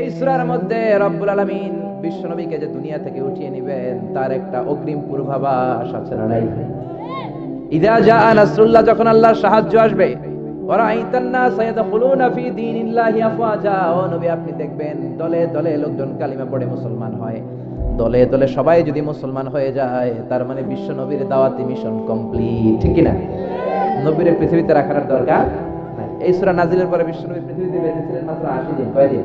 এই সূরার মধ্যে রব্বুল আলামিন বিশ্বনবীকে যে দুনিয়া থেকে উঠিয়ে নেবেন, তার একটা অগ্রিম পূর্বাভাস আছে নাই? ইদা জাআ নাসরুল্লাহ, যখন সাহায্য আসবে মানে বিশ্ব দাওয়াতি মিশন কমপ্লিট। পৃথিবীতে রাখার দরকার এই সূরা নাজিলের পরে বিশ্ব নবী পৃথিবীতে বেঁচে ছিলেন মাত্র 80 দিন। কয় দিন?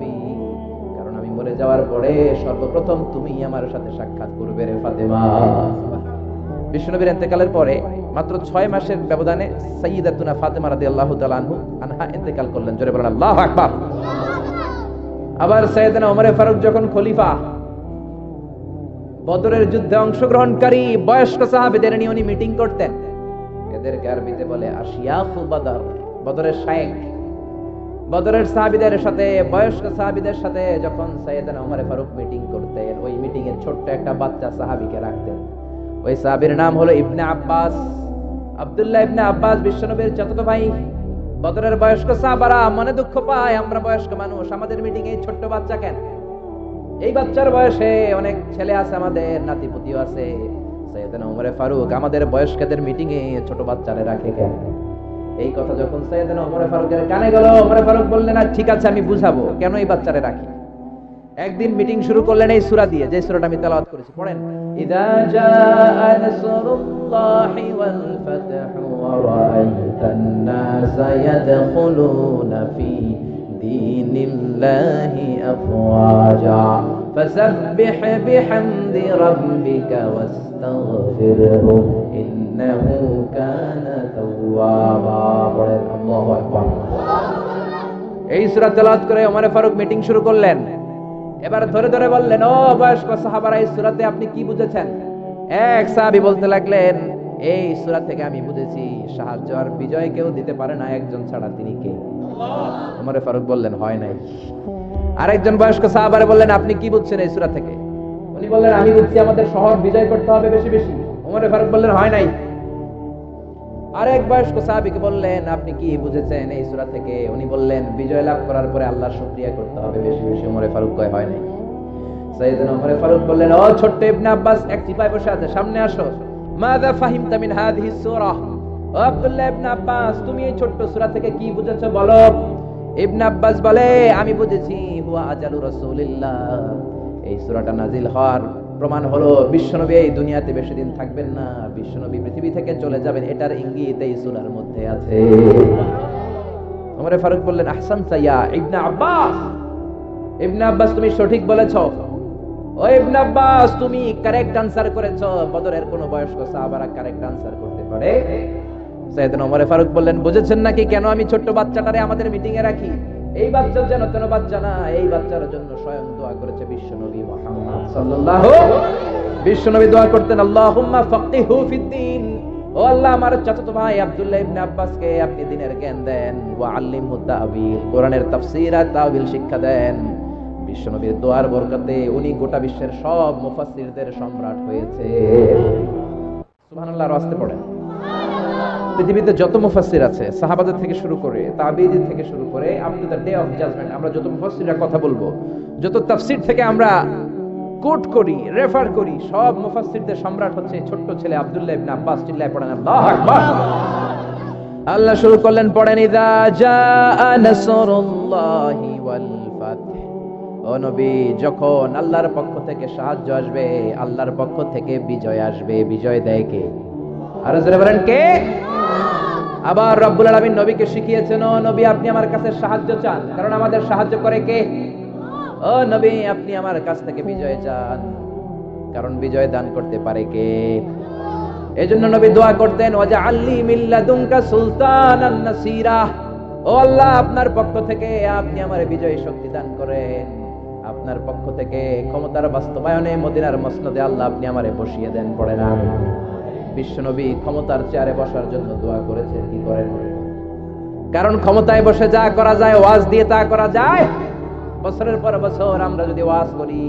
মরে যাওয়ার পরে সর্বপ্রথম তুমি আমার সাথে সাক্ষাৎ করবে রে ফাতেমা। ইন্তেকালের পরে মাত্র ছয় মাসের ব্যবধানে ফাতেমা আনহু ইন্তেকাল করলেন। জোরে বলেন আকবার! আবার ফারুক যখন খলিফা, বদরের যুদ্ধে অংশগ্রহণকারী বয়স্ক সাহাবীদের নিয়ে উনি মিটিং করতেন। এদেরকে আরবিতে বলে আশিয়াখু বদর, বদরের শায়েখ। বদরের সাহাবীদের সাথে, বয়স্ক সাহাবীদের সাথে যখন সাইয়েদনা ওমর ফারুক মিটিং করতেন, ওই মিটিং এ ছোট্ট একটা বাচ্চা সাহাবীকে রাখতেন। ওই সাহাবীর নাম হলো ইবনে আব্বাস। আব্দুল্লাহ ইবনে আব্বাস বিশ্বনবীর চাচাতো ভাই। বদরের বয়স্ক সাহাবারা মনে দুঃখ পায়, আমরা বয়স্ক মানুষ, আমাদের মিটিং এই ছোট্ট বাচ্চা কেন? এই বাচ্চার বয়সে অনেক ছেলে আছে আমাদের, নাতিপুতিও আছে। সৈয়দনা ওমরে ফারুক আমাদের বয়স্কদের মিটিং এ ছোট বাচ্চারে রাখে কেন? এই কথা যখন সৈয়দনা ওমরে ফারুকের কানে গেল ওমরে ফারুক বললেন না ঠিক আছে আমি বুঝাবো কেন এই বাচ্চারে রাখি একদিন মিটিং শুরু করলেন এই সূরা দিয়ে যে সূরাটা আমি তেলাওয়াত করেছি পড়েন ইদা জাআ নাসরুল্লাহি ওয়াল ফাতহু ওয়া রাআইতান নাসা ইয়াদখুলুনা ফি দীনিল্লাহি আফওয়াজা فسبح بحمد ربك واستغفره إنه كان توابا এই সূরা তেলাওয়াত করে ওমর ফারুক মিটিং শুরু করলেন। এবার ধরে ধরে বললেন, ও বয়স্ক সাহাবারা, এই সূরাতে আপনি কি বুঝেছেন? এক সাহাবী বলতে লাগলেন, এই সূরা থেকে আমি বুঝেছি, সাহায্য আর বিজয় কেউ দিতে পারে না, একজন ছাড়া তিনি কে? ওমর ফারুক বললেন, হয় নাই। আরেকজন বয়স্ক সাহাবারে বললেন, আপনি কি বুঝছেন এই সূরা থেকে? উনি বললেন, আমি বুঝছি, আমাদের শহর বিজয় করতে হবে বেশি বেশি। ওমর ফারুক বললেন, হয় নাই। আরেক বয়স্ক সাহাবীকে বললেন, আপনি কি বুঝেছেন এই সূরা থেকে? উনি বললেন, বিজয় লাভ করার পরে আল্লাহর শুকরিয়া করতে হবে। বেশি বেশি ওমরে ফারুক কয়, হয় নাই? সাইয়েদনা ওমরে ফারুক বললেন, ও ছোট্ট ইবনে আব্বাস, এক চিপায় বসে আছে, সামনে আসো। মাযা ফাহিমতা মিন হাদিহি সূরা? ও আব্দুল্লাহ ইবনে আব্বাস, তুমি এই ছোট্ট সূরা থেকে কি বুঝেছ, বলো? ইবনে আব্বাস বলে, আমি বুঝেছি, হুয়া আজালু রাসূলিল্লাহ। এই সূরাটা নাজিল হওয়ার প্রমাণ হলো, বিশ্বনবী এই দুনিয়াতে বেশি দিন থাকবেন না। বিশ্বনবী পৃথিবী থেকে চলে যাবেন, এটার ইঙ্গিত এই সূরার মধ্যে আছে। ফারুক বললেন, আহসান সাইয়া, ইবনে আব্বাস ইবনে আব্বাস তুমি সঠিক বলেছ। ও ইবনে আব্বাস, তুমি কারেক্ট আনসার করেছ। বদরের কোন বয়স্ক সাহাবারা কারেক্ট আনসার করতে পারে। ওমরে ফারুক বললেন, বুঝেছেন নাকি কেন আমি ছোট্ট বাচ্চাটারে আমাদের মিটিং এ রাখি? এই বাচ্চার যেন তেন বাচ্চা না এই বাচ্চার জন্য স্বয়ং দোয়া করেছে বিশ্বনবী মুহাম্মদ সাল্লাল্লাহু বিশ্বনবী দোয়া করতেন, আল্লাহুম্মা ফাক্কিহু ফিদ্দিন। ও আল্লাহ, আমার চাচাতো ভাই আব্দুল্লাহ ইবনে আব্বাসকে আপনি দিনের জ্ঞান দেন ওয়া আল্লিমহু কোরআনের তাফসীর আর শিক্ষা দেন। বিশ্বনবীর দোয়ার বরকতে উনি গোটা বিশ্বের সব মুফাসসিরদের সম্রাট হয়েছে। সুবহানাল্লাহ পড়েন পৃথিবীতে যত মুফাসসির আছে, সাহাবাদের থেকে শুরু করে তাবিঈ থেকে শুরু করে up to the day of judgement আমরা যত মুফাসসিররা কথা বলব, যত তাফসীর থেকে আমরা কোট করি রেফার করি, সব মুফাসসিরদের সম্রাট হচ্ছে ছোট্ট ছেলে আব্দুল্লাহ ইবনে আব্বাস, চিল্লায় পড়েন, আল্লাহু আকবার। আল্লাহ শুরু করলেন, পড়েন, ইদা জাআ নাসরুল্লাহি ওয়াল ফাতহ। ও নবী, যখন আল্লাহর পক্ষ থেকে সাহায্য আসবে, আল্লাহর পক্ষ থেকে বিজয় আসবে। বিজয় দেয় কে? আর বলেন কে? আবার রব্বুল নবীকে শিখিয়েছেন ও নবী, আপনি আমার কাছে সাহায্য চান। কারণ আমাদের সাহায্য করে কে? ও নবী, আপনি আমার কাছ থেকে বিজয় চান। কারণ বিজয় দান করতে পারে কে? এজন্য নবী দোয়া করতেন নাসিরা। ও আল্লাহ, আপনার পক্ষ থেকে আপনি আমার বিজয় শক্তি দান করেন। আপনার পক্ষ থেকে ক্ষমতার বাস্তবায়নে মদিনার মসনদে আল্লাহ আপনি আমারে বসিয়ে দেন, পড়ে না। বিশ্বনবী ক্ষমতার চেয়ারে বসার জন্য দোয়া করেছেন কি করেন? কারণ ক্ষমতায় বসে যা করা যায়, ওয়াজ দিয়ে তা করা যায়। বছরের পর বছর আমরা যদি ওয়াজ করি,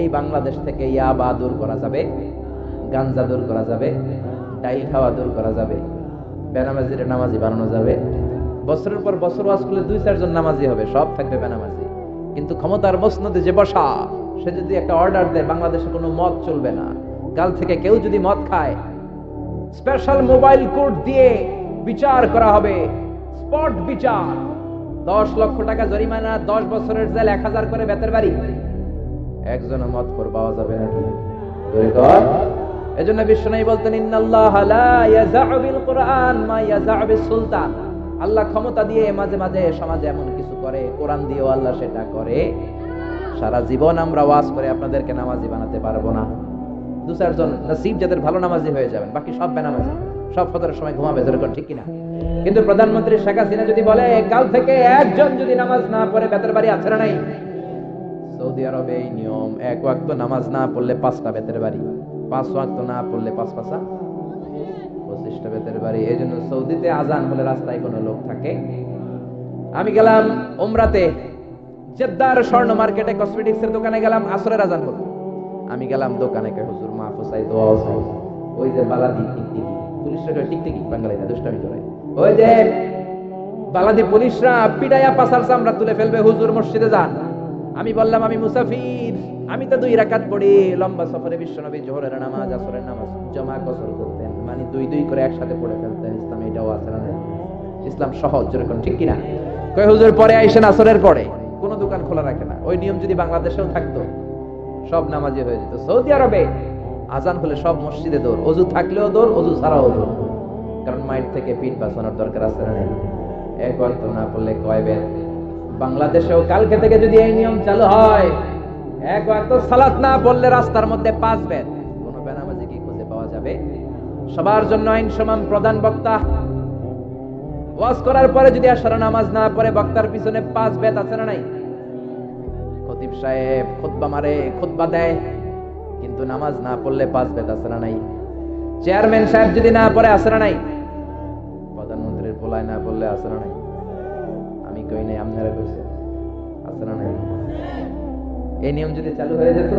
এই বাংলাদেশ থেকে ইয়াবা দূর করা যাবে, গাঞ্জা দূর করা যাবে, ডাইল খাওয়া দূর করা যাবে, বেনামাজির নামাজি বানানো যাবে। বছরের পর বছর ওয়াজ করলে দুই চারজন নামাজি হবে, সব থাকবে বেনামাজি। কিন্তু ক্ষমতার মসনদে যে বসা, সে যদি একটা অর্ডার দেয়, বাংলাদেশে কোনো মদ চলবে না। কাল থেকে কেউ যদি মদ খায় স্পেশাল মোবাইল কোর্ট দিয়ে বিচার করা হবে। স্পট বিচার। দশ লক্ষ টাকা জরিমানা, দশ বছরের জেল, এক হাজার করে বেতের বাড়ি। একজন মত কর পাওয়া যাবে না এজন্য বিশ্বনবী বলতেন, ইন্নাল্লাহ লা ইয়াজা'ু বিল কুরআন মা ইয়াজা'ু বিস সুলতান। আল্লাহ ক্ষমতা দিয়ে মাঝে মাঝে সমাজে এমন কিছু করে, কোরআন দিয়েও আল্লাহ সেটা করে। সারা জীবন আমরা ওয়াজ করে আপনাদেরকে নামাজি বানাতে পারব না। দু চারজন নসিব যাদের ভালো নামাজি হয়ে যাবেন, বাকি সব বেনামাজি। সব ফতরের সময় ঘুমাবে যেরকম ঠিক কিনা? কিন্তু প্রধানমন্ত্রী শেখ হাসিনা যদি বলে, কাল থেকে একজন যদি নামাজ না পড়ে, বেতের বাড়ি আছে না নাই? সৌদি আরবে এই নিয়ম, এক ওয়াক্ত নামাজ না পড়লে পাঁচটা বেতের বাড়ি। পাঁচ ওয়াক্ত না পড়লে পাঁচ পাঁচা? পঁচিশটা বেতের বাড়ি। এই জন্য সৌদিতে আজান হলে রাস্তায় কোনো লোক থাকে। আমি গেলাম ওমরাতে জেদ্দার স্বর্ণ মার্কেটে কসমেটিক্স এর দোকানে গেলাম, আসরের আজান হলো আমি গেলাম দোকানে কে হুজুর মা ফুসাই দোয়া চাই ওই যে বালাদি, টিকটিকি। পুলিশরা কয়, টিকটিকি বাঙালি না দুষ্টামি করে। ওই যে বালাদি পুলিশরা পিটাইয়া পাসার চামড়া তুলে ফেলবে, হুজুর, মসজিদে যান। আমি বললাম, আমি মুসাফির, আমি তো দুই রাকাত পড়ি, লম্বা সফরে বিশ্বনবী জোহরের নামাজ, আসরের নামাজ, জমা কসর করতেন মানে দুই দুই করে একসাথে পড়ে ফেলতেন, ইসলাম এটাও আছে না? ইসলাম সহজ, যেরকম, ঠিক কিনা? কয়, হুজুর, পরে আইসেন আসরের পরে, কোনো দোকান খোলা রাখে না। ওই নিয়ম যদি বাংলাদেশেও থাকতো সব নামাজি হয়ে যেত। সৌদি আরবে আজান হলে সব মসজিদে দৌড়। অজু থাকলেও দৌড়, অজু ছাড়াও দৌড়। কারণ মাইট থেকে পিঠ বাঁচানোর দরকার আছে না এক অর্থ না পড়লে কয় বেদ বাংলাদেশেও কালকে থেকে যদি এই নিয়ম চালু হয় এক অর্থ সালাত না পড়লে রাস্তার মধ্যে পাঁচ বেদ কোনো বেনামাজি কি খুঁজে পাওয়া যাবে? সবার জন্য আইন সমান প্রধান বক্তা। ওয়াজ করার পরে যদি আসর নামাজ না পড়ে, বক্তার পিছনে পাঁচ বেদ আছে না নাই? খতিব সাহেব খুতবা মারে, খুতবা দেয়, কিন্তু নামাজ না পড়লে পাঁচ বেদ না নাই? চেয়ারম্যান সাহেব যদি না পড়ে না নাই? প্রধানমন্ত্রীর পোলায় না পড়লে না নাই? আমি কই নাই, আপনারা কইছে না নাই? এই নিয়ম যদি চালু হয়ে যেত,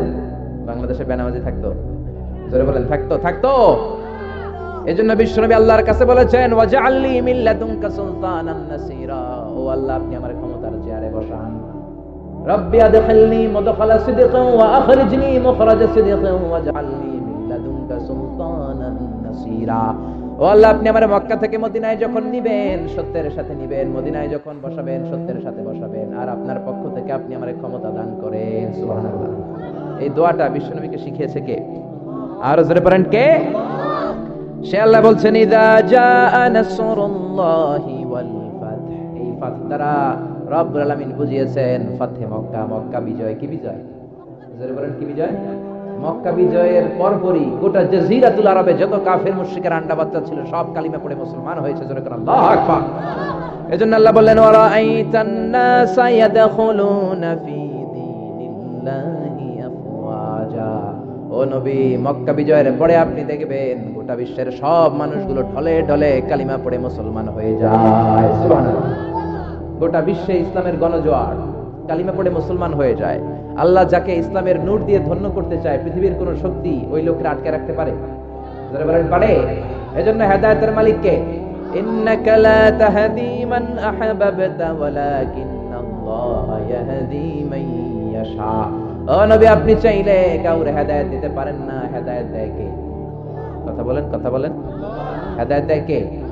বাংলাদেশে বেনামাজি থাকতো। জোরে বলেন, থাকতো থাকতো? এজন্য বিশ্বনবী আল্লাহর কাছে বলেছেন ও আল্লাহ, আপনি আমার ক্ষমতার চেয়ারে বসান। ও আল্লাহ, আপনি আমার মক্কা থেকে মদিনায় যখন নিবেন, সত্যের সাথে নিবেন, মদিনায় যখন বসাবেন, সত্যের সাথে বসাবেন, আর আপনার পক্ষ থেকে আপনি আমার ক্ষমতা দান করেন। সুবহানাল্লাহ। এই দোয়াটা বিশ্বনবীকে শিখিয়েছে কে? আর জোরে পড়েন কে? সে আল্লাহ বলছেন, ইদা নাসরুল্লাহি রব্বুল বুঝিয়েছেন ফাথে মক্কা মক্কা বিজয় কি বিজয়? কি বিজয়? মক্কা বিজয়ের পরপরই গোটা জাজিরাতুল আরবে যত কাফের, মুশরিকের আন্ডা বাচ্চা ছিল, সব কালিমা পড়ে মুসলমান হয়েছে, জোরে করে আকবার। এজন্য আল্লাহ বললেন ওয়া রাআইতান নাসা ইয়াদখুলুনা ফি দীনিল্লাহি আফওয়াজা। ও নবী, মক্কা বিজয়ের পরে আপনি দেখবেন গোটা বিশ্বের সব মানুষগুলো ঢলে ঢলে কালিমা পড়ে মুসলমান হয়ে যায়। সুবহানাল্লাহ। গোটা বিশ্বে ইসলামের গণজোয়ার। কালিমা পড়ে মুসলমান হয়ে যায়। আল্লাহ যাকে ইসলামের নূর দিয়ে ধন্য করতে চায়, পৃথিবীর কোন শক্তি ওই লোককে আটকে রাখতে পারে? পারে? এজন্য হেদায়েত পারেন না। দেয় কে? কথা বলেন কথা বলেন। হেদায়েত দেয় কে?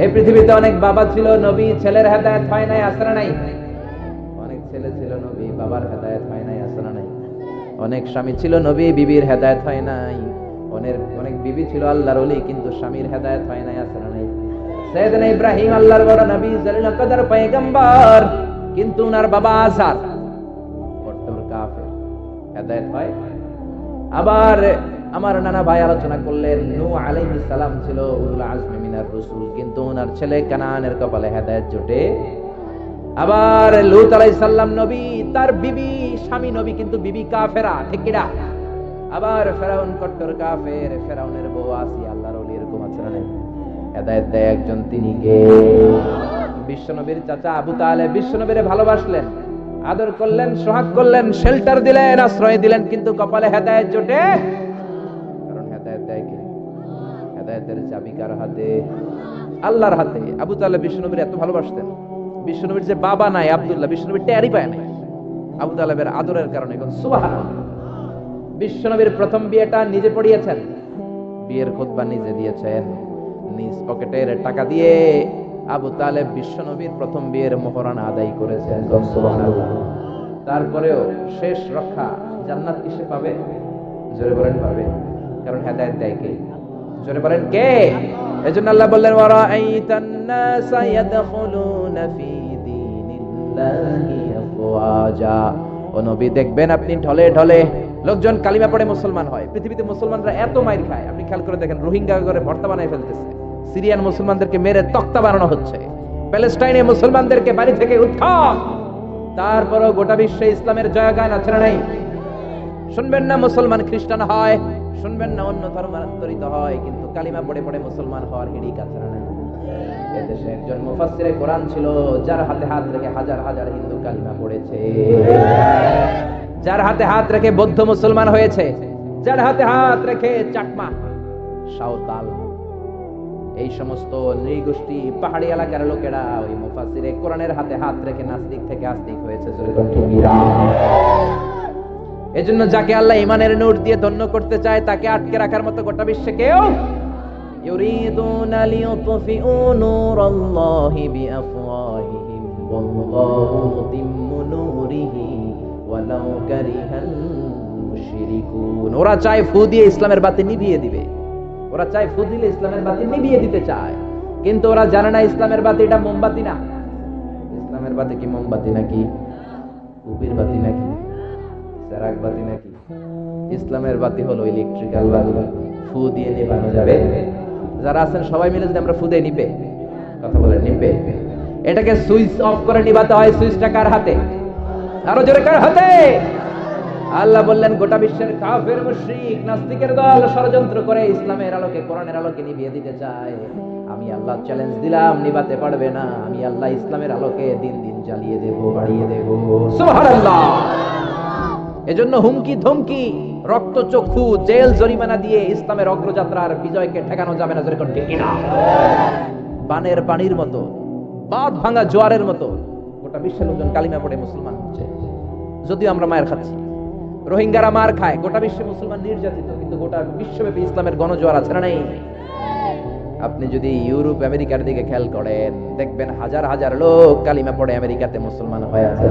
এই পৃথিবীতে অনেক বাবা ছিল, নবী, ছেলের হেদায়েত হয় নাই, আসরা নাই। অনেক ছেলে ছিল, নবী, বাবার হেদায়েত হয় নাই, আসরা নাই। অনেক স্বামী ছিল, নবী, বিবির হেদায়েত হয় নাই। অনেক অনেক বিবি ছিল আল্লাহর ওলি, কিন্তু স্বামীর হেদায়েত হয় নাই নাই। সৈয়দনা ইব্রাহিম আল্লাহর বড় নবী কদর পয়গম্বর, কিন্তু বাবা আসার কাফের। হেদায়েত হয়? আবার আমার নানা ভাই আলোচনা করলেন, নূহ আলাইহিস সালাম ছিল উলুল আজমি মিনার রাসূল, কিন্তু ওনার ছেলে কানানের কপালে হেদায়েত জোটে। আবার লুত আলাই সাল্লাম নবী, তার বিবি, স্বামী নবী কিন্তু বিবি কাফেরা, ঠিক কিনা? আবার ফেরাউন কট্টর কাফের, ফেরাউনের বউ আসি আল্লাহর ওলি এরকম নাই? দেয় একজন তিনি কে বিশ্বনবীর চাচা আবু তাহলে বিশ্বনবীরে ভালোবাসলেন, আদর করলেন, সোহাগ করলেন, শেল্টার দিলেন, আশ্রয় দিলেন, কিন্তু কপালে হেদায়েত জোটে। কারণ হেদায়েত দেয় কে? হেদায়েতের চাবি কার হাতে? আল্লাহর হাতে। আবু তাহলে বিশ্বনবীর এত ভালোবাসতেন। বিশ্বনবীর যে বাবা নাই, আব্দুল্লাহ বিশ্বনবীর টেয়ারই পায় নাই। আবু তালেবের আদরের কারণে এখন সুবাহ বিশ্বনবীর প্রথম বিয়েটা নিজে পড়িয়েছেন। বিয়ের খুতবা নিজে দিয়েছেন। নিজ পকেটের টাকা দিয়ে আবু তালেব বিশ্বনবীর প্রথম বিয়ের মোহরানা আদায় করেছেন। তারপরেও শেষ রক্ষা জান্নাত কিসে পাবে? জোরে বলেন পাবে। কারণ হেদায়ত দেয় কে? জোরে বলেন কে? এজন্য আল্লাহ বললেন, ওয়ারাআইতান নাসা ইয়াদখুলুনা ফি দীনিল্লাহি আফওয়াজা। ও নবী, দেখবেন আপনি ঢলে ঢলে লোকজন কালিমা পড়ে মুসলমান হয়। পৃথিবীতে মুসলমানরা এত মাইর খায়। আপনি খেয়াল করে দেখেন, রোহিঙ্গা করে ভর্তা বানায় ফেলতেছে। সিরিয়ান মুসলমানদেরকে মেরে তক্তা বানানো হচ্ছে। প্যালেস্টাইনে মুসলমানদেরকে বাড়ি থেকে উৎখাত। তারপরও গোটা বিশ্বে ইসলামের জয়গান আছে না নাই? শুনবেন না, মুসলমান খ্রিস্টান হয়। শুনবেন না, অন্য ধর্মান্তরিত হয়, কিন্তু কালিমা পড়ে পড়ে মুসলমান হওয়ার হিড়িক আছে না? এদেশে একজন মুফাসসিরে কোরআন ছিল, যার হাতে হাত রেখে হাজার হাজার হিন্দু কালিমা পড়েছে। যার হাতে হাত রেখে বৌদ্ধ মুসলমান হয়েছে, যার হাতে হাত রেখে চাকমা, সাঁওতাল। এই সমস্ত নৃগোষ্ঠী, পাহাড়ি এলাকার লোকেরা ওই মুফাসসিরে কোরআনের হাতে হাত রেখে নাস্তিক থেকে আস্তিক হয়েছে এজন্য যাকে আল্লাহ ইমানের নূর দিয়ে ধন্য করতে চায় তাকে আটকে রাখার মতো গোটা বিশ্বে কেউ يريدون ليطفئوا نور الله بأفواههم والله متم نوره ولو كره المشركون ওরা চায় ফু দিয়ে ইসলামের বাতি নিভিয়ে দিবে ওরা চায় ফু দিলে ইসলামের বাতি নিভিয়ে দিতে চায় কিন্তু ওরা জানে না ইসলামের বাতি এটা মোমবাতি না ইসলামের বাতি কি মোমবাতি নাকি উপির বাতি নাকি বাতি নাকি? ইসলামের বাতি হলো ইলেকট্রিক্যাল বাতি। ফু দিয়ে যাবে। যারা আছেন সবাই মিলে যদি আমরা নিবে কথা বলে নিবে এটাকে সুইচ অফ করে নিভাতে হয়। সুইচটা কার হাতে? আরও জোরে, কার হাতে? আল্লাহ বললেন, গোটা বিশ্বের কাফের, মুশরিক, নাস্তিকের দল ষড়যন্ত্র করে ইসলামের আলোকে, কোরআনের আলোকে নিভিয়ে দিতে চায়। আমি আল্লাহ চ্যালেঞ্জ দিলাম নিভাতে পারবে না। আমি আল্লাহ ইসলামের আলোকে দিন দিন জ্বালিয়ে দেব, বাড়িয়ে দেব। সুবহানাল্লাহ। এজন্য হুমকি ধমকি, রক্ত, চক্ষু, জেল, জরিমানা দিয়ে ইসলামের অগ্রযাত্রার বিজয়কে ঠেকানো যাবে না বানের পানির মতো, বাঁধ ভাঙা জোয়ারের মতো, গোটা বিশ্বের লোকজন কালিমা পড়ে মুসলমান হচ্ছে। যদিও আমরা মায়ের খাচ্ছি। রোহিঙ্গারা মার খায়, গোটা বিশ্বে মুসলমান নির্যাতিত, কিন্তু গোটা বিশ্বব্যাপী ইসলামের গণজোয়ার আছে না নাই? আপনি যদি ইউরোপ, আমেরিকার দিকে খেয়াল করেন, দেখবেন হাজার হাজার লোক কালিমা পড়ে আমেরিকাতে মুসলমান হয়ে আছে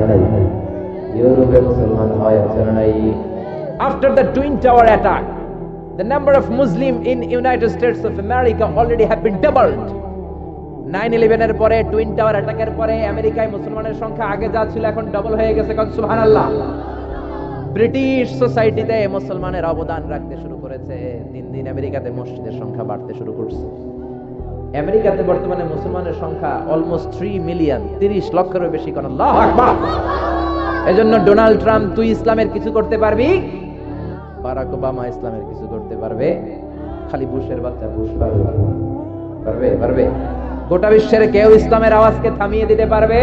ইউরোপে মুসলমান হয় আছে নাই। After the twin tower attack the number of muslim in united states of america already have been doubled. 9/11 এর পরে টুইন টাওয়ার অ্যাটাকের পরে আমেরিকায় মুসলমানের সংখ্যা আগে যা ছিল এখন ডাবল হয়ে গেছে কত সুবহানাল্লাহ। ব্রিটিশ সোসাইটিতে মুসলমানের অবদান রাখতে শুরু করেছে। দিন দিন আমেরিকাতে মসজিদের সংখ্যা বাড়তে শুরু করছে। আমেরিকাতে বর্তমানে মুসলমানের সংখ্যা অলমোস্ট থ্রি মিলিয়ন তিরিশ লক্ষেরও বেশি, কোন আল্লাহু আকবার। এজন্য ডোনাল্ড ট্রাম্প, তুই ইসলামের কিছু করতে পারবি? বারাক ওবামা ইসলামের কিছু করতে পারবে। খালি বুশের বাচ্চা, বুশ পারবে। পারবে পারবে। গোটা বিশ্বের কেউ ইসলামের আওয়াজকে থামিয়ে দিতে পারবে?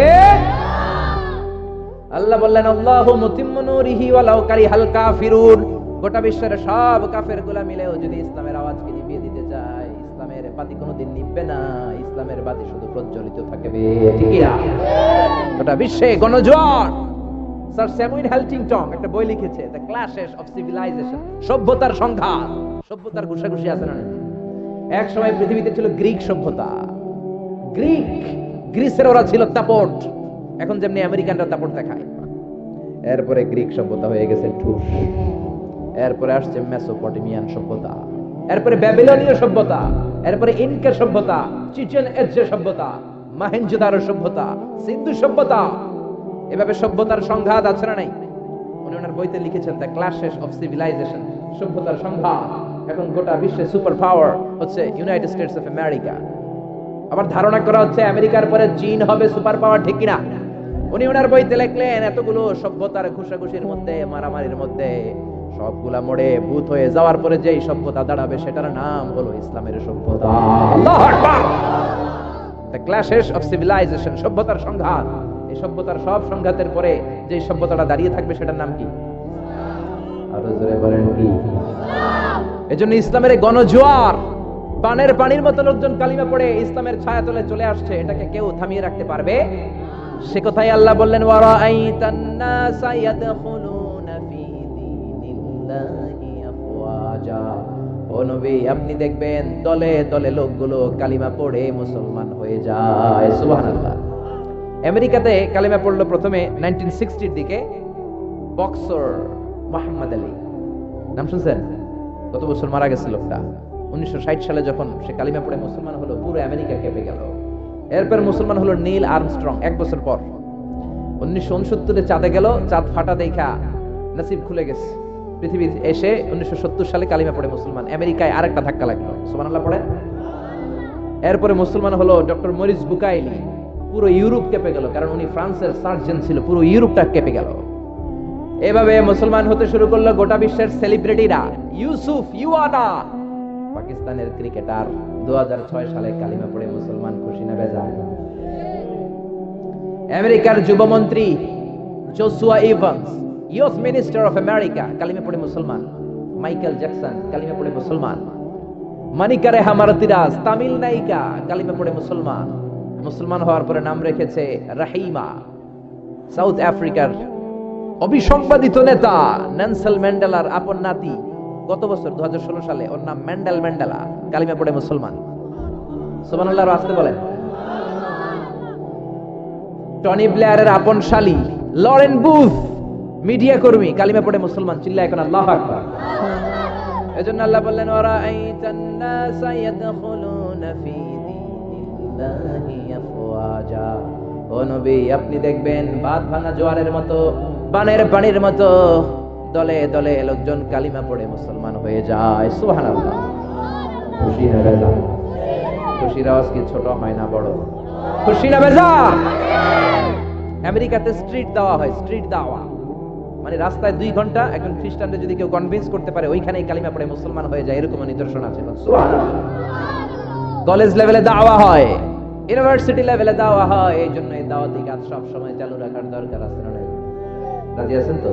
আল্লাহ বললেন, আল্লাহু মুতিম্মু নূরিহি ওয়ালাউ কারিহাল কাফিরুন। গোটা বিশ্বের সব কাফেরগুলা মিলেও যদি ইসলামের আওয়াজকে নিভিয়ে দিতে চায়, ইসলামের বাতি কোনোদিন নিভবে না। ইসলামের বাতি শুধু প্রজ্বলিত থাকবে। ঠিকই না? গোটা বিশ্বে গণজোয়ার। স্যার হেলটিংটন একটা বই লিখেছে দ্য ক্লাশেস অফ সিভিলাইজেশন সভ্যতার সংঘাত। সভ্যতার ঘুষাঘুষি আছে না? এক সময় পৃথিবীতে ছিল গ্রিক সভ্যতা। গ্রিক, গ্রিসের ওরা ছিল এখন যেমনি আমেরিকানরা দেখায়। এরপরে গ্রিক সভ্যতা হয়ে গেছে ঠুস। এরপরে আসছে মেসোপটেমিয়ান সভ্যতা। এরপরে ব্যাবিলনীয় সভ্যতা। এরপরে ইনকা সভ্যতা চিচেন এজে সভ্যতা মাহেঞ্জোদারো সভ্যতা, সিন্ধু সভ্যতা। এভাবে সভ্যতার সংঘাত আছে না নাই? উনি ওনার বইতে লিখেছেন দ্য ক্লাশেস অফ সিভিলাইজেশন সভ্যতার সংঘাত। এখন গোটা বিশ্বে সুপার পাওয়ার হচ্ছে ইউনাইটেড স্টেটস অফ আমেরিকা আবার ধারণা করা হচ্ছে আমেরিকার পরে চীন হবে সুপার পাওয়ার ঠিক কিনা? উনি ওনার বইতে লিখলেন, এতগুলো সভ্যতার ঘুষাঘুষির মধ্যে, মারামারির মধ্যে, সবগুলা মোড়ে ভূত হয়ে যাওয়ার পরে যেই সভ্যতা দাঁড়াবে, সেটার নাম হলো ইসলামের সভ্যতা। দ্য ক্ল্যাশেস অফ সিভিলাইজেশন সভ্যতার সংঘাত। সভ্যতার সব সংঘাতের পরে যে সভ্যতাটা দাঁড়িয়ে থাকবে সেটার নাম কি? এজন্য ইসলামের গণজোয়ার পানের পানির মতো লোকজন কালিমা পড়ে ইসলামের ছায়া তলে চলে আসছে, এটাকে কেউ থামিয়ে রাখতে পারবে? সে কথাই আল্লাহ বললেন আপনি দেখবেন দলে দলে লোকগুলো কালিমা পড়ে মুসলমান হয়ে যায়। সুবহানাল্লাহ। আমেরিকাতে কালিমা পড়ল প্রথমে 1960 এর দিকে বক্সর মোহাম্মদ আলী। নাম শুনছেন? গত বছর মারা গেছে লোকটা? উনিশশো সালে যখন সে কালিমা পড়ে মুসলমান হলো, পুরো আমেরিকা কেঁপে গেল। এরপর মুসলমান হলো নীল আর্মস্ট্রং, এক বছর পর। উনিশশো উনসত্তরে চাঁদে গেল, চাঁদ ফাটা দেখা নাসিব খুলে গেছে। পৃথিবী এসে উনিশশো সত্তর সালে কালিমা পড়ে মুসলমান। আমেরিকায় আরেকটা ধাক্কা লাগল। সুবহানাল্লাহ পড়ে এরপরে মুসলমান হলো ডক্টর মরিস বুকাইলি। পুরো ইউরোপ কেঁপে গেল, কারণ উনি ফ্রান্সের সার্জন ছিল, পুরো ইউরোপটা কেঁপে গেল। এভাবে মুসলমান হতে শুরু করল গোটা বিশ্বের সেলিব্রিটিরা ইউসুফ ইউয়ানা পাকিস্তানের ক্রিকেটার দু সালে কালিমা পড়ে মুসলমান খুশি না বেজায়। আমেরিকার যুবমন্ত্রী Joshua Evans youth minister of America, কালিমা পড়ে মুসলমান। মাইকেল জ্যাকসন, কালিমা পড়ে মুসলমান। মানিকারে হামারতিরাজ তামিল নায়িকা, কালিমা পড়ে মুসলমান। মুসলমান হওয়ার পরে নাম রেখেছে রাহিমা, সাউথ আফ্রিকার অবিসংবাদিত নেতা নেনসেল ম্যান্ডেলার আপন নাতি। গত বছর দু সালে ওর নাম ম্যান্ডেল ম্যান্ডেলা, কালিমা পড়ে মুসলমান। সুবহানাল্লাহ আরও আসতে বলেন। টনি ব্লেয়ারের আপন শালি, লরেন বুথ, মিডিয়া কর্মী, কালিমা পড়ে মুসলমান চিল্লা এখন আল্লাহ আকবার। এজন্য আল্লাহ বললেন ওরা আইতান নাসা ইয়াদখুলুনা ফি দীনিল্লাহি। আফওয়াজা ও নবী, আপনি দেখবেন বাদ ভাঙা জোয়ারের মতো, বানের পানির মতো দলে দলে লোকজন কালিমা পড়ে মুসলমান হয়ে যায়। সুবহানাল্লাহ। খুশি খুশির আওয়াজ কি ছোট হয় না বড়? খুশি না বেজা? আমেরিকাতে স্ট্রিট দেওয়া হয় স্ট্রিট দেওয়া। মানে রাস্তায় দুই ঘণ্টা একজন খ্রিস্টানদের যদি কেউ কনভিন্স করতে পারে, ওইখানেই কালিমা পড়ে মুসলমান হয়ে যায় এরকম নিদর্শন আছে। কলেজ লেভেলে দাওয়া হয়। ইউনিভার্সিটি লেভেলে দাওয়া হয়, এই জন্য এই দাওয়াতি কাজ সব সময় চালু রাখার দরকার আছে না রাজি আছেন তো?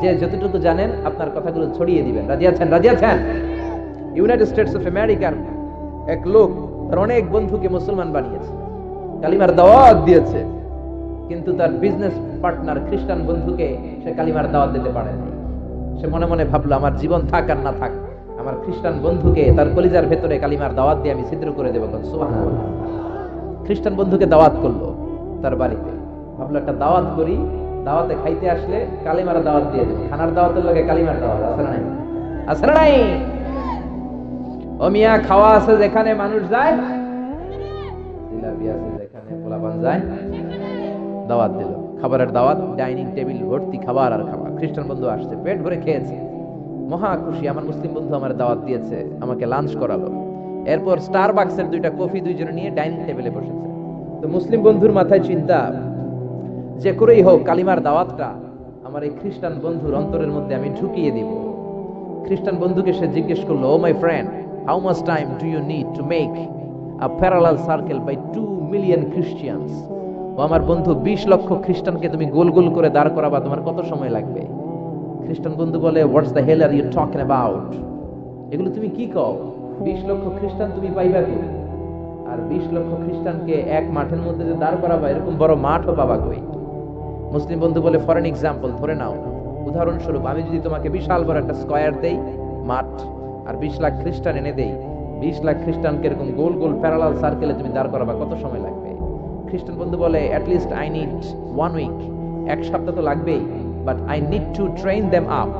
যে যতটুকু জানেন, আপনার কথাগুলো ছড়িয়ে দিবেন। রাজি আছেন? রাজি আছেন? ইউনাইটেড স্টেটস অফ আমেরিকার এক লোক তার অনেক বন্ধুকে মুসলমান বানিয়েছে। কালিমার দাওয়াত দিয়েছে। কিন্তু তার বিজনেস পার্টনার খ্রিস্টান বন্ধুকে সে কালিমার দাওয়াত দিতে পারে না সে মনে মনে ভাবলো, আমার জীবন থাক আর না থাক, আমার খ্রিস্টান বন্ধুকে তার কলিজার ভেতরে কালিমার দাওয়াত দিয়ে আমি ছিদ্র করে দেবো সুবহানাল্লাহ। খ্রিস্টান বন্ধুকে দাওয়াত করল তার বাড়িতে। ভাবলো, একটা দাওয়াত করি, দাওয়াতে খাইতে আসলে কালিমার দাওয়াত দিয়ে দেবো। খানার দাওয়াতের লগে কালিমার দাওয়াত, আছে না নাই? আছে না নাই? ও মিয়া, খাওয়া আছে যেখানে মানুষ যায়? জিলাপি আছে যেখানে পোলাপান যায়। দাওয়াত দিল। খাবারের দাওয়াত, ডাইনিং টেবিল, ভর্তি খাবার আর খাবার খ্রিস্টান বন্ধু আসছে, পেট ভরে খেয়েছে। মহা খুশি, আমার মুসলিম বন্ধু আমার দাওয়াত দিয়েছে, আমাকে লাঞ্চ করালো। এরপর স্টার বাক্সের দুইটা কফি দুইজনে নিয়ে ডাইনিং টেবিলে বসেছে। তো মুসলিম বন্ধুর মাথায় চিন্তা, যে করেই হোক কালিমার দাওয়াতটা আমার এই খ্রিস্টান বন্ধুর অন্তরের মধ্যে আমি ঢুকিয়ে দিব। খ্রিস্টান বন্ধুকে সে জিজ্ঞেস করল ও my friend how much time do you need to make a parallel circle by two million Christians ও আমার বন্ধু, বিশ লক্ষ খ্রিস্টানকে তুমি গোল গোল করে দাঁড় করাবা, তোমার কত সময় লাগবে? খ্রিস্টান বন্ধু বলে what's the hell are you talking about এগুলো তুমি কি কও? বিশ লক্ষ খ্রিস্টান তুমি পাইবা কি? আর বিশ লক্ষ খ্রিস্টানকে এক মাঠের মধ্যে যে দাঁড় করাবা, এরকম বড় মাঠও পাবা কই? মুসলিম বন্ধু বলে ফর এক্সাম্পল ধরে নাও। উদাহরণস্বরূপ, আমি যদি তোমাকে বিশাল বড় একটা স্কয়ার দেই, মাঠ, আর বিশ লাখ খ্রিস্টান এনে দেই, বিশ লাখ খ্রিস্টানকে এরকম গোল গোল প্যারালাল সার্কেলে তুমি দাঁড় করাবা, কত সময় লাগবে? খ্রিস্টান বন্ধু বলে at least I need one week এক সপ্তাহ তো লাগবেই but I need to train them up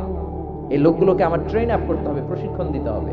এই লোকগুলোকে আমার ট্রেন আপ করতে হবে, প্রশিক্ষণ দিতে হবে।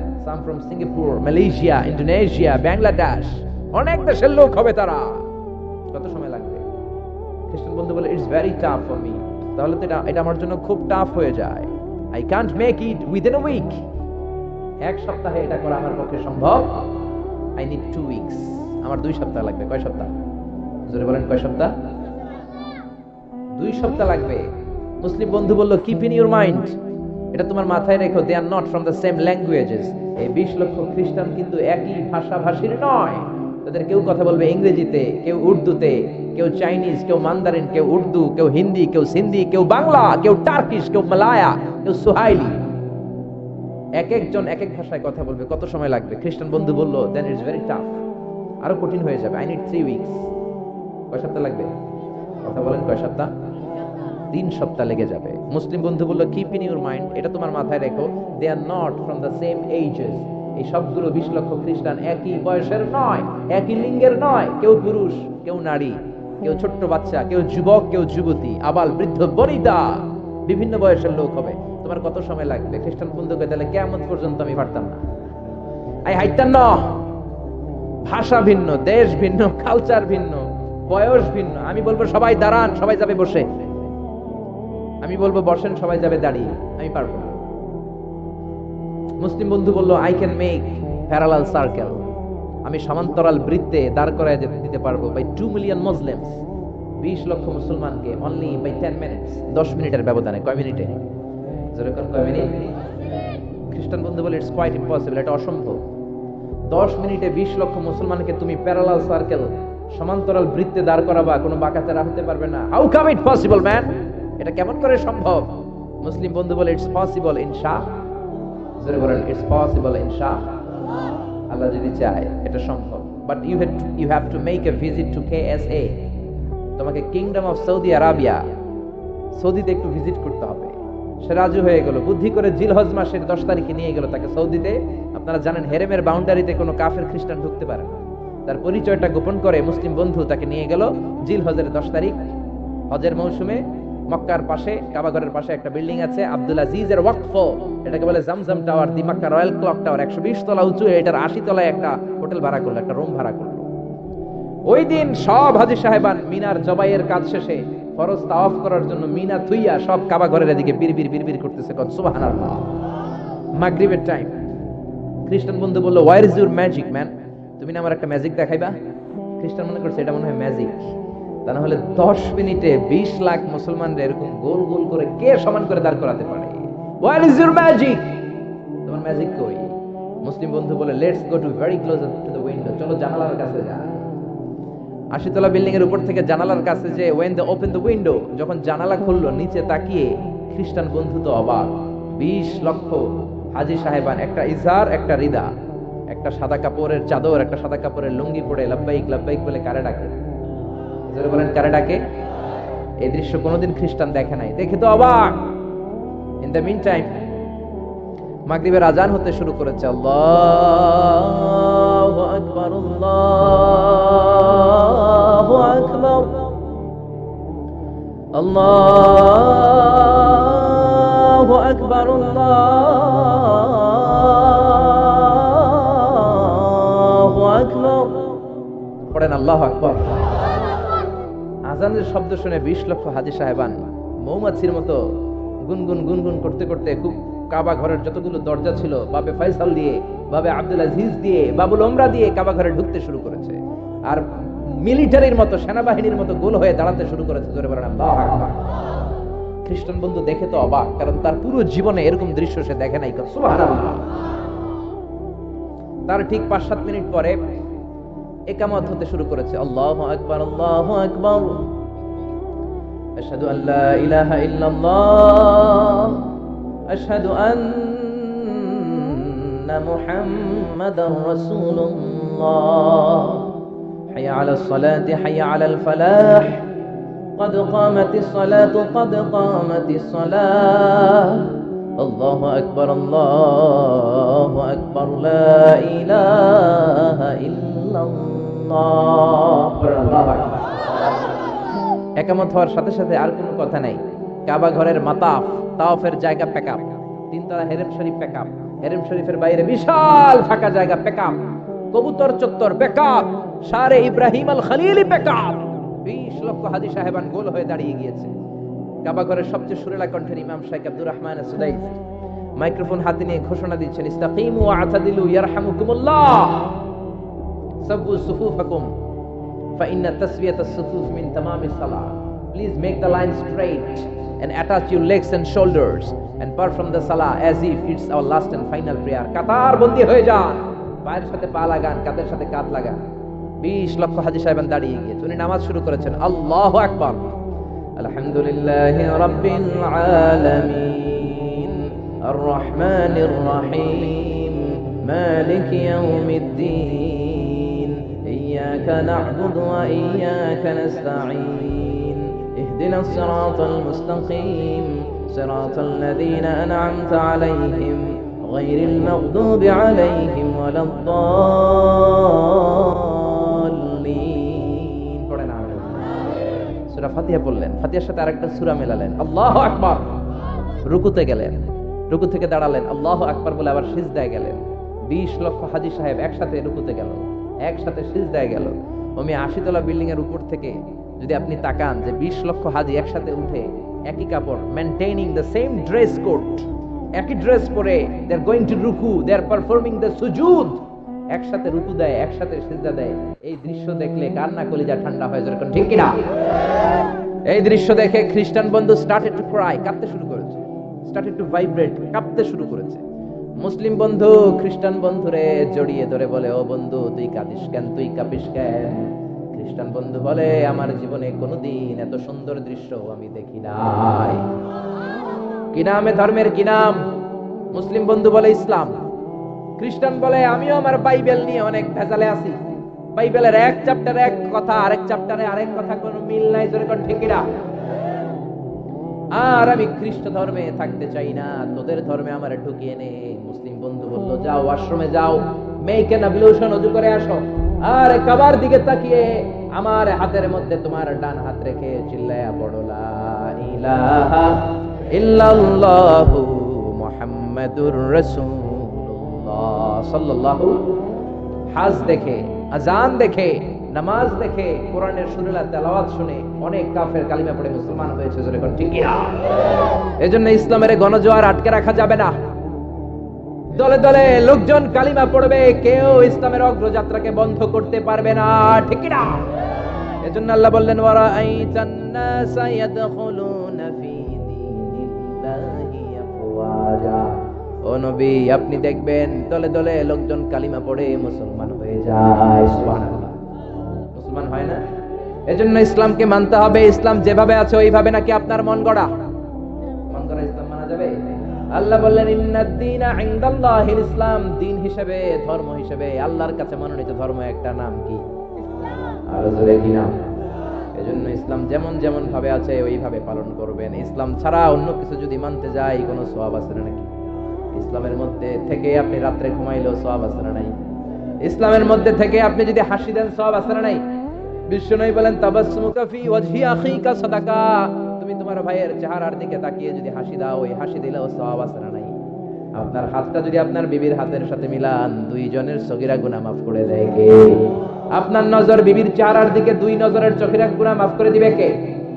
from Singapore, Malaysia, Indonesia, Bangladesh. অনেক দেশের লোক হবে তারা। কত সময় লাগবে? খ্রিস্টান বন্ধু বলে it's very tough for me তাহলে তো এটা আমার জন্য খুব টাফ হয়ে যায়। I make it within week এক সপ্তাহে এটা করা আমার পক্ষে সম্ভব। আই নিড টু উইকস আমার দুই সপ্তাহ লাগবে। কয় সপ্তাহ? জোরে বলেন কয় সপ্তাহ? দুই সপ্তাহ লাগবে। মুসলিম বন্ধু বলল কিপ ইন ইউর মাইন্ড এটা তোমার মাথায় রেখো they are not from the same languages এই বিশ লক্ষ খ্রিস্টান কিন্তু একই ভাষাভাষীর নয়। তাদের কেউ কথা বলবে ইংরেজিতে, কেউ উর্দুতে, কেউ চাইনিজ, কেউ মান্দারিন, কেউ উর্দু, কেউ হিন্দি, কেউ সিন্ধি, কেউ বাংলা, কেউ টার্কিশ, কেউ মালায়া, কেউ সুহাইলি। এক একজন এক এক ভাষায় কথা বলবে, কত সময় লাগবে? খ্রিস্টান বন্ধু বলল দেন ইটস ভেরি টাফ আরও কঠিন হয়ে যাবে আই নিড থ্রি উইকস কয় সপ্তাহ লাগবে? কথা বলেন কয় সপ্তাহ? তিন সপ্তাহ লেগে যাবে। মুসলিম বন্ধু বলল কিপ ইন ইউর মাইন্ড এটা তোমার মাথায় রেখো they are not from the same ages এই সবগুলো বিশ লক্ষ খ্রিস্টান একই বয়সের নয়, একই লিঙ্গের নয়, কেউ পুরুষ, কেউ নারী, কেউ ছোট্ট বাচ্চা, কেউ যুবক, কেউ যুবতী, আবাল, বৃদ্ধ, বনিতা, বিভিন্ন বয়সের লোক হবে। তোমার কত সময় লাগবে? খ্রিস্টান বন্ধুকে তাহলে কেমন পর্যন্ত আমি পারতাম না? আই হাইতাম না। ভাষা ভিন্ন, দেশ ভিন্ন কালচার ভিন্ন, বয়স ভিন্ন। আমি বলব সবাই দাঁড়ান, সবাই যাবে বসে। আমি বলব বসেন সবাই যাবে দাঁড়িয়ে। আমি পারব না। মুসলিম বন্ধু বলল I can make parallel circle আমি সমান্তরাল বৃত্তে দাঁড় করায় দিতে পারব বাই টু মিলিয়ন মুসলিমস বিশ লক্ষ মুসলমানকে অনলি বাই টেন মিনিটস দশ মিনিটের ব্যবধানে। কয় মিনিটে? যেরকম কয় মিনিট? খ্রিস্টান বন্ধু বলে ইটস কোয়াইট ইম্পসিবল এটা অসম্ভব। দশ মিনিটে বিশ লক্ষ মুসলমানকে তুমি প্যারালাল সার্কেল সমান্তরাল বৃত্তে দাঁড় করাবা, কোনো বাঁকাচারা হতে পারবে না। How come it possible man এটা কেমন করে সম্ভব? মুসলিম বন্ধু বলে ইটস পসিবল ইনশা জোরে বলেন ইটস পসিবল ইনশা আল্লাহ যদি চায়, এটা সম্ভব। But you have you have to make a visit to K S A তোমাকে কিংডম অফ সৌদি আরাবিয়া সৌদিতে একটু ভিজিট করতে হবে। সে রাজু হয়ে গেল। বুদ্ধি করে জিলহজ মাসের দশ তারিখে নিয়ে গেল তাকে সৌদিতে আপনারা জানেন, হেরেমের বাউন্ডারিতে কোনো কাফের খ্রিস্টান ঢুকতে পারে না। তার পরিচয়টা গোপন করে মুসলিম বন্ধু তাকে নিয়ে গেল জিল হজের দশ তারিখ, হজের মৌসুমে। মক্কার পাশে কাবাগরের পাশে একটা বিল্ডিং আছে, আব্দুল আজিজের ওয়াকফ। এটাকে বলে Zamzam Tower, the Makkah Royal Clock Tower, একশো বিশ তলা উঁচু, এটার আশি তলায় একটা হোটেল ভাড়া করল, একটা রুম ভাড়া করল। ওই দিন সব হাজি সাহেবান মিনার জবাইয়ের কাজ শেষে ফরজ তাওয়াফ করার জন্য মিনা থুইয়া সব কাবা ঘরের এদিকে বিড়বির বিড়বির করতেছে কত সুবহানাল্লাহ। মাগরিবের টাইম খ্রিস্টান বন্ধু বলল where is your magic man তুমি না আমার একটা ম্যাজিক দেখাইবা? খ্রিস্টান মনে করছে এটা মনে হয় ম্যাজিক তা না হলে দশ মিনিটে বিশ লাখ মুসলমানরা এরকম গোল গোল করে কে সমান করে দাঁড় করাতে পারে? ইজ ইউর ম্যাজিক তোমার ম্যাজিক কই? মুসলিম বন্ধু বলে let's go to very close to the window চলো জানালার কাছে যা। আশিতলা বিল্ডিং এর উপর থেকে জানালার কাছে যে when the open the window যখন জানালা খুললো, নিচে তাকিয়ে খ্রিস্টান বন্ধু তো অবাক। বিশ লক্ষ হাজি সাহেবান, একটা ইজার একটা রিদা। একটা সাদা কাপড়ের চাদর, একটা সাদা কাপড়ের লুঙ্গি পরে লাব্বাইক লাব্বাইক বলে কারে ডাকে? জোরে বলেন কারে ডাকে এই দৃশ্য কোনোদিন খ্রিস্টান দেখে নাই। দেখে তো অবাক। ইন দ্য মিন টাইম মাগরিবের আজান হতে শুরু করেছে। আল্লাহু আকবার আল্লাহু আকবার। আকবার আকবার। পড়েন আল্লাহু আকবার। আজানের শব্দ শুনে বিশ লক্ষ হাজি সাহেবান মৌমাছির মতো গুনগুন গুনগুন করতে করতে খুব কাবা ঘরের যতগুলো দরজা ছিল, বাবে ফয়সাল দিয়ে, বাবে আব্দুল আজিজ দিয়ে, বাবুল ওমরা দিয়ে কাবা ঘরে ঢুকতে শুরু করেছে। আর মিলিটারির মতো, সেনাবাহিনীর মতো গোল হয়ে দাঁড়াতে শুরু করেছে, জোরে বলেন খ্রিস্টান বন্ধু দেখে তো অবাক, কারণ তার পুরো জীবনে এরকম দৃশ্য সে দেখে নাই তার ঠিক পাঁচ সাত মিনিট পরে একামত হতে শুরু করেছে আল্লাহু আকবার আল্লাহু আকবার আশহাদু আন লা ইলাহা ইল্লাল্লাহ আশহাদু আন্না মুহাম্মাদার রাসূলুল্লাহ হাইয়া আলাস সালাতি হাইয়া আলাল ফালাহ قد قامت الصلاة قد قامت الصلاة الله أكبر الله أكبر لا إله إلا الله الله أكبر একামত হওয়ার সাথে সাথে আর কোনো কথা নাই। কাবা ঘরের মাতাফ, তাওফের জায়গা প্যাকআপ। তিনতলা হেরেম শরীফ প্যাকআপ। হেরেম শরীফের বাইরে বিশাল ফাঁকা জায়গা প্যাকআপ। কবুতর চত্বর প্যাকআপ। সারে ইব্রাহিম আল খলিলি প্যাকআপ। বিশ লক্ষ হাজি সাহেবান গোল হয়ে দাঁড়িয়ে গিয়েছে। কাবা ঘরের সবচেয়ে সুরেলা কণ্ঠের ইমাম শাইখ আব্দুর রহমান মাইক্রোফোন হাতে নিয়ে ঘোষণা দিচ্ছেন, ইস্তাকিমু আতাদিলু ইয়ারহামুকুমুল্লাহ। সাবু সুফুফ হকুম ফাইন্না তাসবিয়াত সুফুফ মিন তামামি সালাহ। Please make the line straight and attach your legs and shoulders and perform the salah as if it's our last and final prayer. কাতার বন্দী হয়ে যান। পায়ের সাথে পা লাগান, কাঁধের সাথে কাঁধ লাগান। বিশ লক্ষ হাজি সাহেব দাঁড়িয়ে গিয়েছে উনি নামাজ শুরু করেছেন। আল্লাহ আকবার। আলহামদুলিল্লাহ রাব্বিল আলামিন। আর রহমানির রহিম। মালিক ইয়াউমিদ্দিন। إياك نعبد وإياك نستعين اهدنا الصراط المستقيم صراط الذين أنعمت عليهم غير المغضوب عليهم ولا الضالين পড়েন আমিন। সূরা ফাতিহা বললেন ফাতিহার সাথে আরেকটা সূরা মেলালেন আল্লাহু আকবার রুকুতে গেলেন রুকু থেকে দাঁড়ালেন আল্লাহ আকবার বলে আবার সিজদায় গেলেন বিশ লক্ষ হাজি সাহেব একসাথে রুকুতে গেল একসাথে সিজদায় গেল। আমি আশিতলা বিল্ডিং এর উপর থেকে যদি আপনি তাকান যে বিশ লক্ষ হাজি একসাথে উঠে একই কাপড় maintaining the same dress code একই ড্রেস পরে দে আর গোয়িং টু রুকু দে আর পারফর্মিং দ্য সুজুদ একসাথে রুকু দেয়, একসাথে সিজদা দেয়। এই দৃশ্য দেখলে কান্না কলিজা ঠান্ডা হয়ে, যেরকম ঠিক কিনা? এই দৃশ্য দেখে খ্রিস্টান বন্ধু স্টার্টেড টু ক্রাই কাঁদতে শুরু করেছে। স্টার্টেড টু ভাইব্রেট কাঁপতে শুরু করেছে। মুসলিম বন্ধু, খ্রিস্টান বন্ধুরে জড়িয়ে ধরে বলে, ও বন্ধু, তুই কাঁদিস কেন? তুই কাঁপিস কেন? খ্রিস্টান বন্ধু বলে, আমার জীবনে কোনোদিন এত সুন্দর দৃশ্য আমি দেখি নাই। কি নামে ধর্মের? কি নাম? মুসলিম বন্ধু বলে, ইসলাম। খ্রিস্টান বলে, আমিও আমার বাইবেল নিয়ে অনেক ভেজালে আছি। বাইবেলের এক চ্যাপ্টারে এক কথা, আরেক চ্যাপ্টারে আরেক কথা, কোনো মিল নাই, জোরে কোন ঠিকিরা। আর আমি খ্রিস্ট ধর্মে থাকতে চাই না, তোদের ধর্মে আমার ঢুকিয়ে নে। মুসলিম বন্ধু বলল, যাও, আশ্রমে যাও, মেয়েকে নাবলিউশন অজু করে আসো। আর কাবার দিকে তাকিয়ে আমার হাতের মধ্যে তোমার ডান হাত রেখে চিল্লায়া ইলাহা ইল্লাল্লাহু মুহাম্মাদুর রাসূলুল্লাহ। সাল্লাল্লাহু হাজ দেখে আজান দেখে নামাজ দেখে কোরআনের সুরেলা তেলাওয়াত শুনে অনেক কাফের কালিমা পড়ে মুসলমান হয়েছে এজন্য ইসলামের গণজোয়ার আটকে রাখা যাবে না। দলে দলে লোকজন কালিমা পড়বে, কেউ ইসলামের অগ্রযাত্রাকে বন্ধ করতে পারবে না, ঠিক না এজন্য আল্লাহ বললেন ওয়ারা আইতান নাসা ইয়াদখুলুনা ও নবী, আপনি দেখবেন দলে দলে লোকজন কালিমা পড়ে মুসলমান হয়ে যায়, সুবহানাল্লাহ। মুসলমান হয় না? এজন্য ইসলামকে মানতে হবে, ইসলাম যেভাবে আছে ওইভাবে নাকি আপনার মন গড়া? মন গড়া ইসলাম মানা যাবে? আল্লাহ বললেন ইন্নাদ-দীনা ইনদাল্লাহিল ইসলাম। দিন হিসেবে, ধর্ম হিসেবে, আল্লাহর কাছে মনোনীত ধর্ম একটা নাম কি? আর জোরে কি নাম? এজন্য ইসলাম যেমন যেমন ভাবে আছে, ওইভাবে পালন করবেন। ইসলাম ছাড়া অন্য কিছু যদি মানতে যাই, কোনো সওয়াব আছে না নাকি? ইসলামের মধ্যে থেকে আপনি রাত্রে ঘুমাইলেও সওয়াব আছে না নাই? ইসলামের মধ্যে থেকে আপনি যদি হাসি দেন, সওয়াব আছে না নাই? বিশ্বনবী বলেন তুমি তোমার ভাইয়ের চেহারার দিকে তাকিয়ে যদি হাসি দাও ওই হাসি দিলেও সওয়াব আছে না নাই? আপনার হাতটা যদি আপনার বিবির হাতের সাথে মিলান, দুইজনের সগিরা গুনাহ মাফ করে দেয় কে? আপনার নজর বিবির চেহারার দিকে, দুই নজরের চোখের গুনাহ মাফ করে দিবে কে?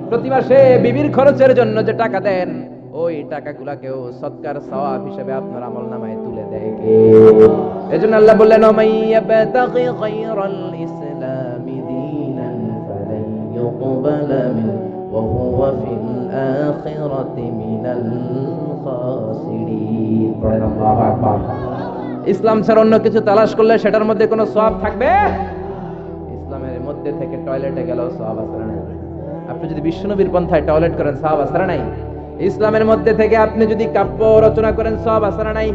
প্রতি মাসে বিবির খরচের জন্য যে টাকা দেন, ওই টাকা টাকাগুলাকেও সৎকার, সওয়াব হিসেবে আপনার আমল নামায় তুলে দেয় কে? এজন্য আল্লাহ বললেন, ওমাইয়াবতাগি গায়রাল ইসলামি। ফিল আখিরাতি মিনাল খাসিরিন পড়েন আল্লাহু আকবার। ইসলাম ছাড়া অন্য কিছু তালাশ করলে সেটার মধ্যে কোনো সওয়াব থাকবে? ইসলামের মধ্যে থেকে টয়লেটে গেলেও সওয়াব আছে না নাই? আপনি যদি বিশ্বনবীর পন্থায় টয়লেট করেন সওয়াব আছে না নাই? ইসলামের মধ্যে থেকে আপনি যদি কাব্য রচনা করেন সওয়াব আছে না নাই?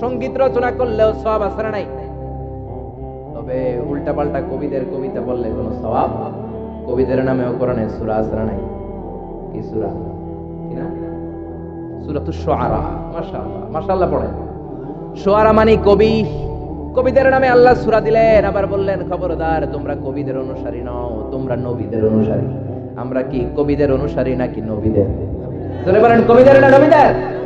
সংগীত রচনা করলেও সওয়াব আছে না নাই? তবে উল্টাপাল্টা কবিদের কবিতা বললে কোনো সওয়াব কবিদের নামেও কোরআনে সূরা না নাই? কি সূরা? না সূরাতুশ শুআরা, মাশাআল্লাহ মাশাআল্লাহ পড়েন। শুআরা মানে কবি। কবিদের নামে আল্লাহ সূরা দিলেন, আবার বললেন, খবরদার, তোমরা কবিদের অনুসারী নও, তোমরা নবীদের অনুসারী। আমরা কি কবিদের অনুসারী নাকি নবীদের? চলে বলেন, কবিদের না নবীদের?